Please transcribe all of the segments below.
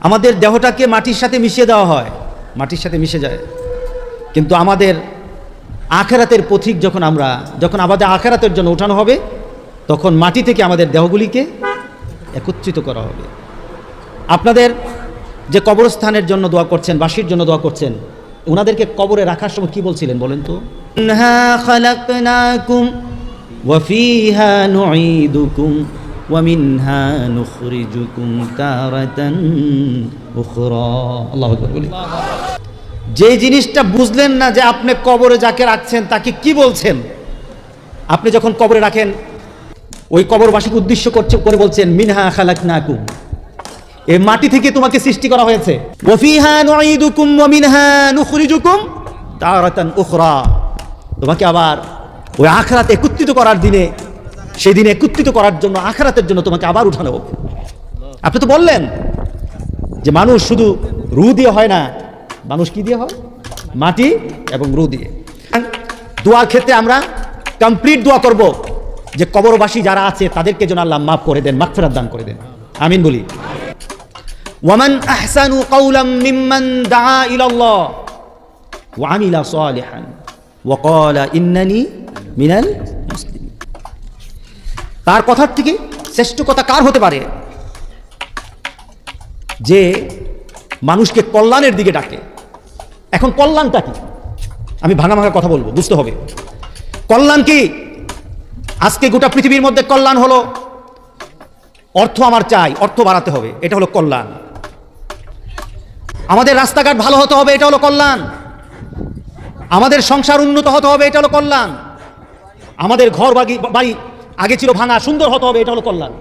আমাদের দেহটাকে মাটির সাথে মিশিয়ে দেওয়া হয়। মাটির সাথে মিশে যায়। কিন্তু আমাদের আখেরাতের পথিক যখন আমরা, যখন আমাদের আখেরাতের জন্য ওঠানো হবে, তখন মাটি থেকে আমাদের দেহগুলিকে একত্রিত করা হবে। আপনাদের যে কবরস্থানের জন্য দোয়া করছেন বাসির জন্য দোয়া করছেন ওনাদেরকে কবরে রাখার সময় কি বলছিলেন বলেন তো? ওয়াফিহা যে জিনিসটা বুঝলেন না যে আপনি কবরে যাকে রাখছেন, তাকে কি বলছেন? আপনি যখন কবরে রাখেন, ওই কবরবাসীকে উদ্দেশ্য করছে, করে বলছেন, মিনহা খালাকনাকুম। এই মাটি থেকে তোমাকে সৃষ্টি করা হয়েছে। উখরা। তোমাকে আবার ওই আখরাতে একত্রিত করার দিনে সেই দিনে একত্রিত করার জন্য, আখরাতের জন্য তোমাকে আবার উঠানো হবে আপনি তো বললেন যে মানুষ শুধু রু দিয়ে হয় না, মানুষ কি দিয়ে হয়? মাটি এবং রু দিয়ে। দোয়ার ক্ষেত্রে আমরা কমপ্লিট দোয়া করব যে কবরবাসী যারা আছে, তাদেরকে যেন আল্লাহ মাফ করে দেন, মাগফিরাত দান করে দেন। আমিন বলি। ওয়ামান আহসানু কাউলাম মিম্মান দাআ ইলাল্লাহ ওয়া আমিলা সালিহান ওয়া ক্বালা ইন্নানি মিনাল তার কথার থেকে শ্রেষ্ঠ কথা কার হতে পারে? যে মানুষকে কল্যাণের দিকে ডাকে। এখন কল্যাণটা কি? আমি ভাঙা ভাঙা কথা বলব, বুঝতে হবে। কল্যাণ কি? আজকে গোটা পৃথিবীর মধ্যে কল্যাণ হলো, অর্থ আমার চাই, অর্থ বাড়াতে হবে, এটা হলো কল্যাণ। আমাদের রাস্তাঘাট ভালো হতে হবে, এটা হলো কল্যাণ। আমাদের সংসার উন্নত হতে হবে, এটা হলো কল্যাণ। আমাদের ঘর বাড়ি বাড়ি আগে ছিল ভাঙা, সুন্দর হতে হবে, এটা হলো কল্যাণ।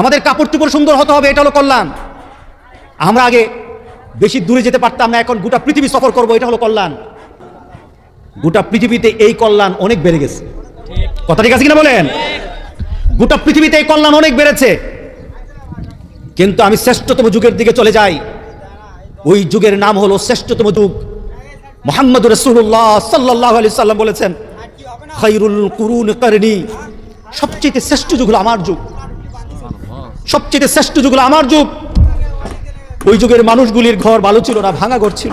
আমাদের কাপড় চোপড় সুন্দর হতে হবে, এটা হলো কল্যাণ। আমরা আগে বেশি দূরে যেতে পারতাম না, এখন গোটা পৃথিবী সফর করব, এটা হলো কল্যাণ। গোটা পৃথিবীতে এই কল্যাণ অনেক বেড়ে গেছে। কথা ঠিক আছে কিনা বলেন? গোটা পৃথিবীতে এই কল্যাণ অনেক বেড়েছে। কিন্তু আমি শ্রেষ্ঠতম যুগের দিকে চলে যাই। ওই যুগের নাম হলো শ্রেষ্ঠতম যুগ। মোহাম্মদ রসুল্লাহ সাল্লাহ আলি সাল্লাম বলেছেন খৈরুল কুরুন করনি সবচেয়ে শ্রেষ্ঠ যুগ হলো আমার যুগ। সবচেয়ে শ্রেষ্ঠ যুগ হলো আমার যুগ। ওই যুগের মানুষগুলির ঘর ভালো ছিল না, ভাঙা ঘর ছিল।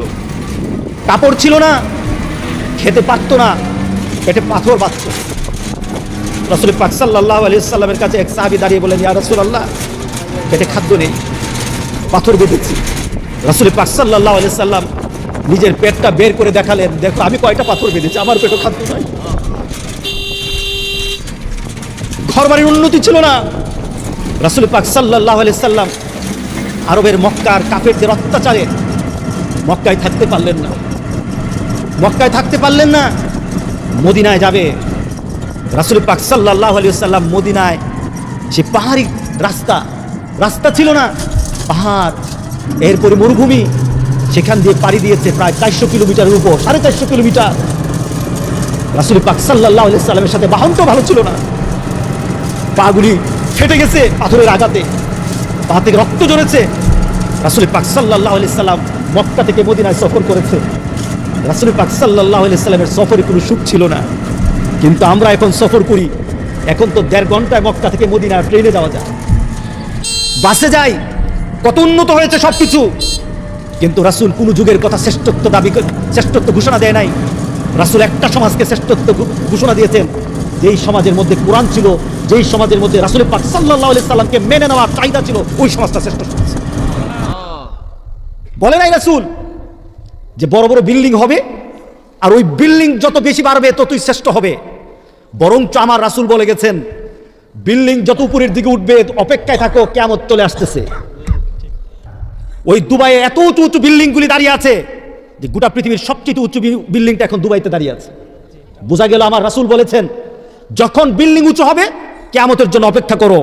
কাপড় ছিল না, খেতে পারতো না, পেটে পাথর বাঁচত রসুল পাক সাল্লাহ আলিসাল্লামের কাছে এক সাহাবি দাঁড়িয়ে বলেন ইয়া রসুল আল্লাহ পেটে খাদ্য নেই, পাথর বেঁধেছি। রসুল পাক সাল্লাহ আলি সাল্লাম নিজের পেটটা বের করে দেখালেন, দেখো, আমি কয়টা পাথর বেঁধেছি, আমার পেটও খাদ্য নাই। ঘর বাড়ির উন্নতি ছিল না। রাসুল পাক সাল্লাহ সাল্লাম আরবের মক্কার কাফেরদের অত্যাচারে মক্কায় থাকতে পারলেন না। মক্কায় থাকতে পারলেন না, মদিনায় যাবে। রাসুল পাক সাল্লাহ সাল্লাম মদিনায় সে পাহাড়ি রাস্তা রাস্তা ছিল না, পাহাড়, এরপরে মরুভূমি, সেখান দিয়ে পাড়ি দিয়েছে প্রায় চারশো কিলোমিটারের উপর, সাড়ে চারশো কিলোমিটার। রাসুল পাক সাল্লাহ সাল্লামের সাথে বাহন তো ভালো ছিল না। পাগুলি ফেটে গেছে পাথরের আঘাতে। পা থেকে রক্ত জড়েছে রাসুল পাক সাল্লাহ সাল্লাম মক্কা থেকে মদিনায় সফর করেছে। রাসুল পাক সাল্লাহ সাল্লামের সফরে কোনো সুখ ছিল না। কিন্তু আমরা এখন সফর করি। এখন তো দেড় ঘন্টায় মক্কা থেকে মদিনা ট্রেনে যাওয়া যায়। বাসে যাই, কত উন্নত হয়েছে সব কিছু কিন্তু রাসুল কোন যুগের কথা শ্রেষ্ঠত্ব দাবি শ্রেষ্ঠত্ব ঘোষণা দেয় নাই। রাসুল একটা সমাজকে শ্রেষ্ঠত্ব ঘোষণা দিয়েছেন। যেই সমাজের মধ্যে কোরআন ছিল, যেই সমাজের মধ্যে রাসুল পাক সাল্লাহ সাল্লামকে মেনে নেওয়ার চাহিদা ছিল, ওই সমাজটা শ্রেষ্ঠ সমাজ। বলে নাই রাসুল যে বড় বড় বিল্ডিং হবে, আর ওই বিল্ডিং যত বেশি বাড়বে ততই শ্রেষ্ঠ হবে। বরঞ্চ আমার রাসুল বলে গেছেন, বিল্ডিং যত উপরের দিকে উঠবে, অপেক্ষায় থাকো কেমন চলে আসতেছে। ওই দুবাইয়ে এত উঁচু উঁচু বিল্ডিংগুলি দাঁড়িয়ে আছে, যে গোটা পৃথিবীর সবচেয়ে উঁচু বিল্ডিংটা এখন দুবাইতে দাঁড়িয়ে আছে। বোঝা গেল আমার রাসুল বলেছেন যখন বিল্ডিং উঁচু হবে কেয়ামতের জন্য অপেক্ষা করো।